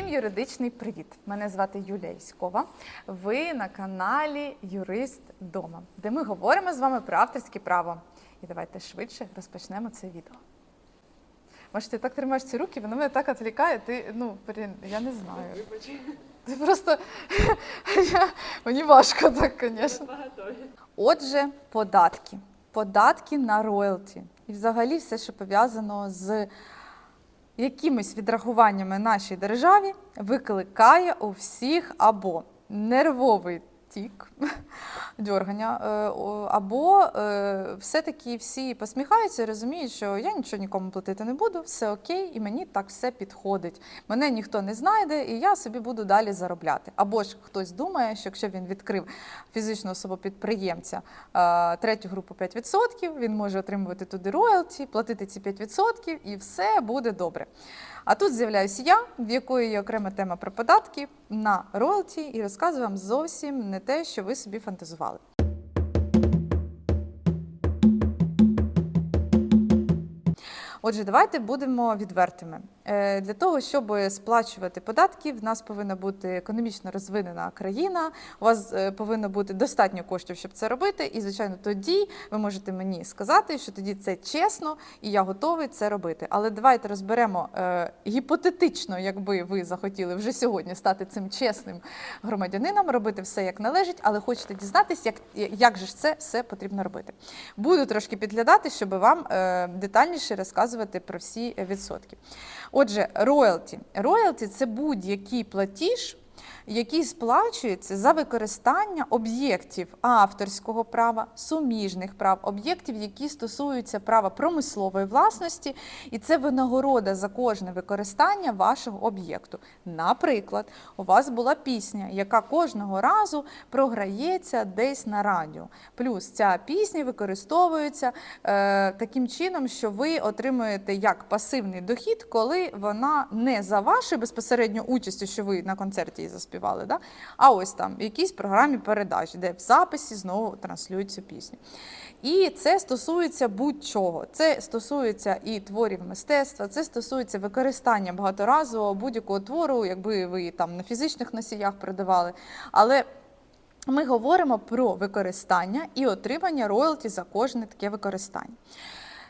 Всім юридичний привіт! Мене звати Юлія Іськова. Ви на каналі Юрист Дома, де ми говоримо з вами про авторське право. І давайте швидше розпочнемо це відео. Може, ти так тримаєш ці руки, воно мене так відвлікає, ти, ну, блін, я не знаю. Ти просто я, мені важко так, звісно. Отже, податки. Податки на роялті. І взагалі все, що пов'язано з якимись відрахуваннями нашій державі викликає у всіх або. Нервовий тік, дьоргання, е, або е, все-таки всі посміхаються і розуміють, що я нічого нікому платити не буду, все окей, і мені так все підходить. Мене ніхто не знайде, і я собі буду далі заробляти. Або ж хтось думає, що якщо він відкрив фізичну особу підприємця е, третю групу 5%, він може отримувати туди роялті, платити ці 5% і все буде добре. А тут з'являюся я, в якої є окрема тема про податки на роялті, і розказую вам зовсім не те, що ви собі фантазували. Отже, давайте будемо відвертими. Е, Для того, щоб сплачувати податки, в нас повинна бути економічно розвинена країна. У вас е, повинно бути достатньо коштів, щоб це робити. І, звичайно, тоді ви можете мені сказати, що тоді це чесно, і я готовий це робити. Але давайте розберемо е, гіпотетично, якби ви захотіли вже сьогодні стати цим чесним громадянином, робити все як належить, але хочете дізнатися, як, як же ж це все потрібно робити. Буду трошки підглядати, щоб вам детальніше розказувати про всі відсотки. Отже, роялті. Роялті це будь-який платіж, який сплачується за використання об'єктів авторського права, суміжних прав, об'єктів, які стосуються права промислової власності, і це винагорода за кожне використання вашого об'єкту. Наприклад, у вас була пісня, яка кожного разу програється десь на радіо. Плюс ця пісня використовується е, таким чином, що ви отримуєте як пасивний дохід, коли вона не за вашою безпосередньо участю, що ви на концерті її заспівали, да? а ось там в якійсь програмі передач, де в записі знову транслюють цю пісню. І це стосується будь-чого. Це стосується і творів мистецтва, це стосується використання багаторазового будь-якого твору, якби ви там на фізичних носіях продавали. Але ми говоримо про використання і отримання роялті за кожне таке використання.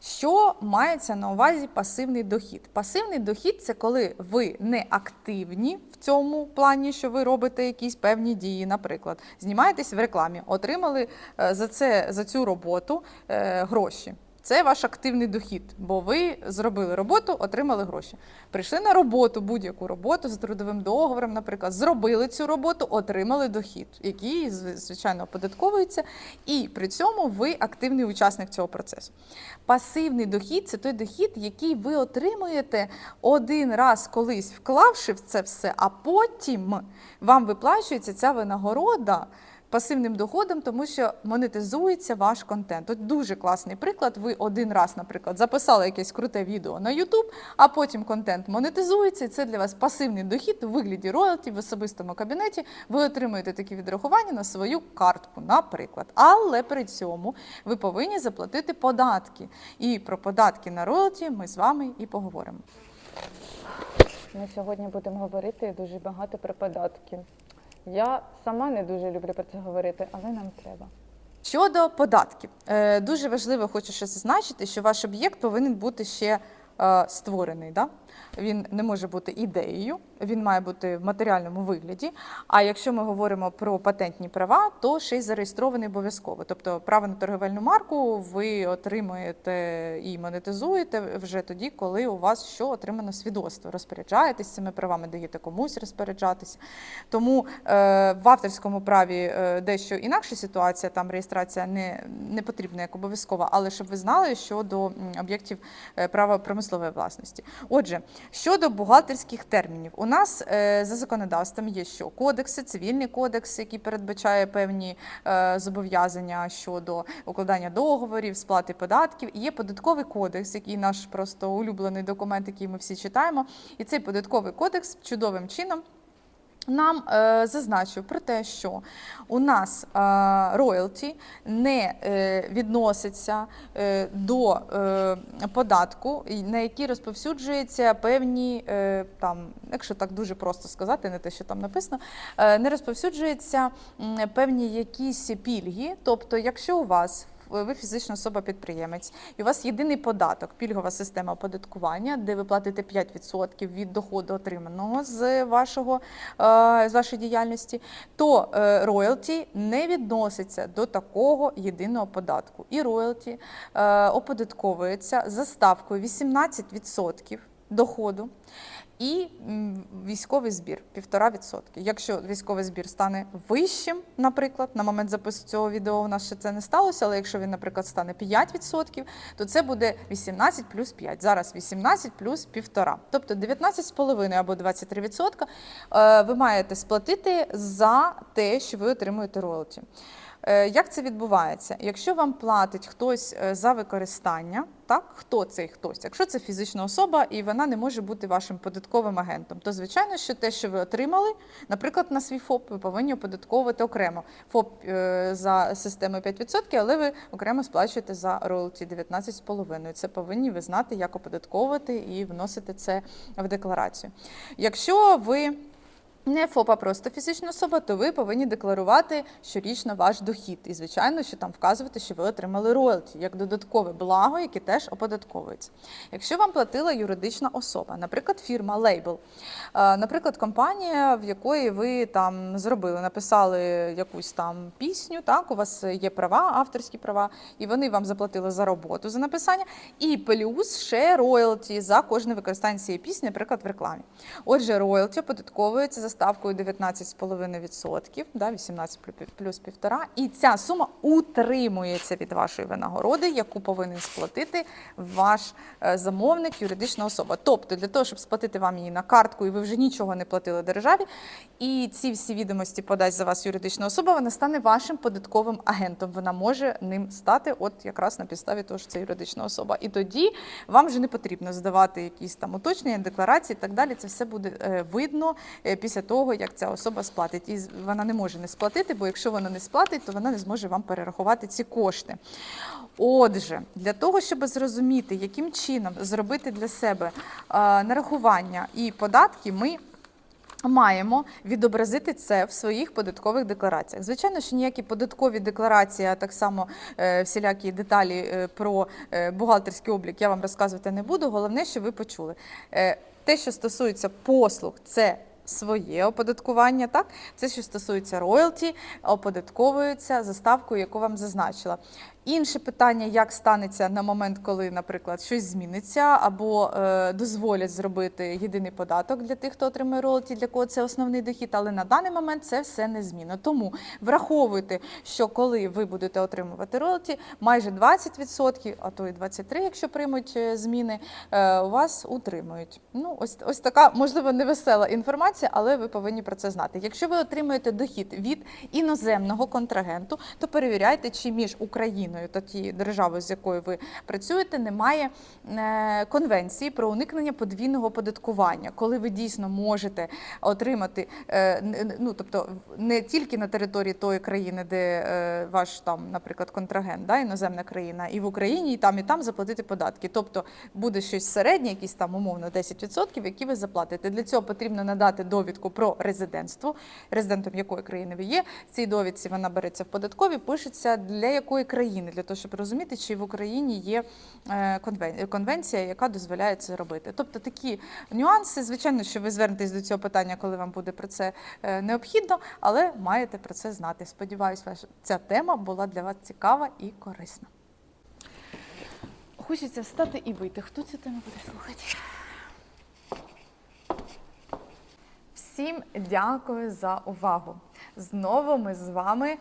Що мається на увазі пасивний дохід? Пасивний дохід це коли ви не активні в цьому плані, що ви робите якісь певні дії, наприклад, знімаєтесь в рекламі, отримали е, за це за цю роботу е, гроші. Це ваш активний дохід, бо ви зробили роботу, отримали гроші. Прийшли на роботу, будь-яку роботу з трудовим договором, наприклад, зробили цю роботу, отримали дохід, який звичайно оподатковується, і при цьому ви активний учасник цього процесу. Пасивний дохід це той дохід, який ви отримуєте один раз колись вклавши в це все, а потім вам виплачується ця винагорода пасивним доходом, тому що монетизується ваш контент. От дуже класний приклад. Ви один раз, наприклад, записали якесь круте відео на YouTube, а потім контент монетизується. І це для вас пасивний дохід у вигляді роялті в особистому кабінеті. Ви отримуєте такі відрахування на свою картку, наприклад. Але при цьому ви повинні заплатити податки. І про податки на роялті ми з вами і поговоримо. Ми сьогодні будемо говорити дуже багато про податки. Я сама не дуже люблю про це говорити, але нам треба. Щодо податків, Е, дуже важливо, хочу ще зазначити, що ваш об'єкт повинен бути ще е, створений. Да? Він не може бути ідеєю, він має бути в матеріальному вигляді. А якщо ми говоримо про патентні права, то ще й зареєстрований обов'язково. Тобто право на торговельну марку ви отримуєте і монетизуєте вже тоді, коли у вас що отримано свідоцтво. Розпоряджаєтесь цими правами, даєте комусь розпоряджатися. Тому е, в авторському праві е, дещо інакша ситуація, там реєстрація не, не потрібна як обов'язкова, але щоб ви знали щодо об'єктів е, права промислової власності. Отже, щодо бухгалтерських термінів, у нас е, за законодавством є що кодекси, цивільний кодекс, який передбачає певні е, зобов'язання щодо укладання договорів, сплати податків. І є податковий кодекс, який наш просто улюблений документ, який ми всі читаємо. І цей податковий кодекс чудовим чином. Нам е, зазначив про те, що у нас е, роялті не е, відноситься е, до е, податку, на який розповсюджуються певні, е, там, якщо так дуже просто сказати, не те, що там написано, е, не розповсюджуються певні якісь пільги. Тобто, якщо у вас ви фізична особа-підприємець, і у вас єдиний податок, пільгова система оподаткування, де ви платите 5% від доходу отриманого з вашого е, з вашої діяльності, то е, роялті не відноситься до такого єдиного податку. І роялті е, оподатковується за ставкою 18% доходу. І військовий збір 1,5%. Якщо військовий збір стане вищим, наприклад, на момент запису цього відео у нас ще це не сталося, але якщо він, наприклад, стане 5%, то це буде 18 плюс 5. Зараз 18 плюс 1,5. Тобто 19,5 або 23% е, ви маєте сплатити за те, що ви отримуєте роялті. Е, Як це відбувається? Якщо вам платить хтось е, за використання, так хто цей хтось? Якщо це фізична особа і вона не може бути вашим податковим агентом, то звичайно, що те, що ви отримали, наприклад, на свій ФОП, ви повинні оподатковувати окремо. ФОП е, за системою 5%, але ви окремо сплачуєте за роялті 19,5%. Це повинні ви знати, як оподатковувати і вносити це в декларацію. Якщо ви не ФОП, а просто фізична особа, то ви повинні декларувати щорічно ваш дохід. І, звичайно, що там вказувати, що ви отримали роялті як додаткове благо, яке теж оподатковується. Якщо вам платила юридична особа, наприклад, фірма лейбл, е, наприклад, компанія, в якої ви там зробили, написали якусь там пісню, так, у вас є права, авторські права, і вони вам заплатили за роботу за написання, і плюс ще роялті за кожне використання цієї пісні, наприклад, в рекламі. Отже, роялті оподатковується за ставкою 19,5%, да, 18 плюс 1,5%, і ця сума утримується від вашої винагороди, яку повинен сплатити ваш е, замовник, юридична особа. Тобто, для того, щоб сплатити вам її на картку, і ви вже нічого не платили державі, і ці всі відомості подасть за вас юридична особа, вона стане вашим податковим агентом. Вона може ним стати, от якраз на підставі того, що це юридична особа. І тоді вам вже не потрібно здавати якісь там уточнення, декларації і так далі. Це все буде е, видно е, після того, як ця особа сплатить. І вона не може не сплатити, бо якщо вона не сплатить, то вона не зможе вам перерахувати ці кошти. Отже, для того, щоб зрозуміти, яким чином зробити для себе нарахування і податки, ми Маємо відобразити це в своїх податкових деклараціях. Звичайно, що ніякі податкові декларації, а так само е, всілякі деталі е, про е, бухгалтерський облік я вам розказувати не буду. Головне, що ви почули. Те, що стосується послуг, це своє оподаткування, так? Це, що стосується роялті, оподатковується за ставкою, яку вам зазначила. Інше питання, як станеться на момент, коли, наприклад, щось зміниться, або е, дозволять зробити єдиний податок для тих, хто отримує роялті, для кого це основний дохід, але на даний момент це все не змінно. Тому враховуйте, що коли ви будете отримувати роялті, майже 20%, а то і 23%, якщо приймуть е, зміни, е, вас утримують. Ну, ось, ось така, можливо, невесела інформація, але ви повинні про це знати. Якщо ви отримуєте дохід від іноземного контрагенту, то перевіряйте, чи між Україною та тією державою, з якою ви працюєте, немає е, конвенції про уникнення подвійного оподаткування, коли ви дійсно можете отримати, е, ну тобто не тільки на території тої країни, де е, ваш там, наприклад, контрагент, да, іноземна країна, і в Україні, і там, і там заплатити податки. Тобто буде щось середнє, якісь там умовно 10%, які ви заплатите. Для цього потрібно надати довідку про резидентство, резидентом якої країни ви є. В цій довідці вона береться в податкові, пишеться для якої країни, для того, щоб розуміти, чи в Україні є е, конвенція, яка дозволяє це робити. Тобто такі нюанси. Звичайно, що ви звернетесь до цього питання, коли вам буде про це е, необхідно, але маєте про це знати. Сподіваюсь, ваша ця тема була для вас цікава і корисна. Хочеться встати і вийти. Хто цю тему буде слухати? Всім дякую за увагу. Знову ми з вами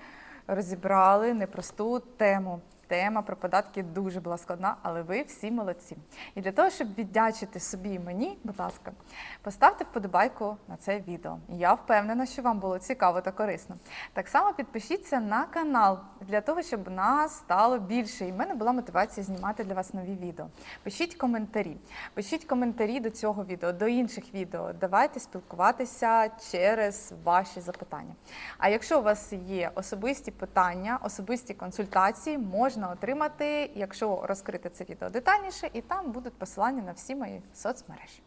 розібрали непросту тему. Тема про податки дуже була складна, але ви всі молодці. І для того, щоб віддячити собі і мені, будь ласка, поставте вподобайку на це відео. Я впевнена, що вам було цікаво та корисно. Так само підпишіться на канал для того, щоб нас стало більше, і в мене була мотивація знімати для вас нові відео. Пишіть коментарі, пишіть коментарі до цього відео, до інших відео. Давайте спілкуватися через ваші запитання. А якщо у вас є особисті питання, особисті консультації, можна отримати, якщо розкрити це відео детальніше, і там будуть посилання на всі мої соцмережі.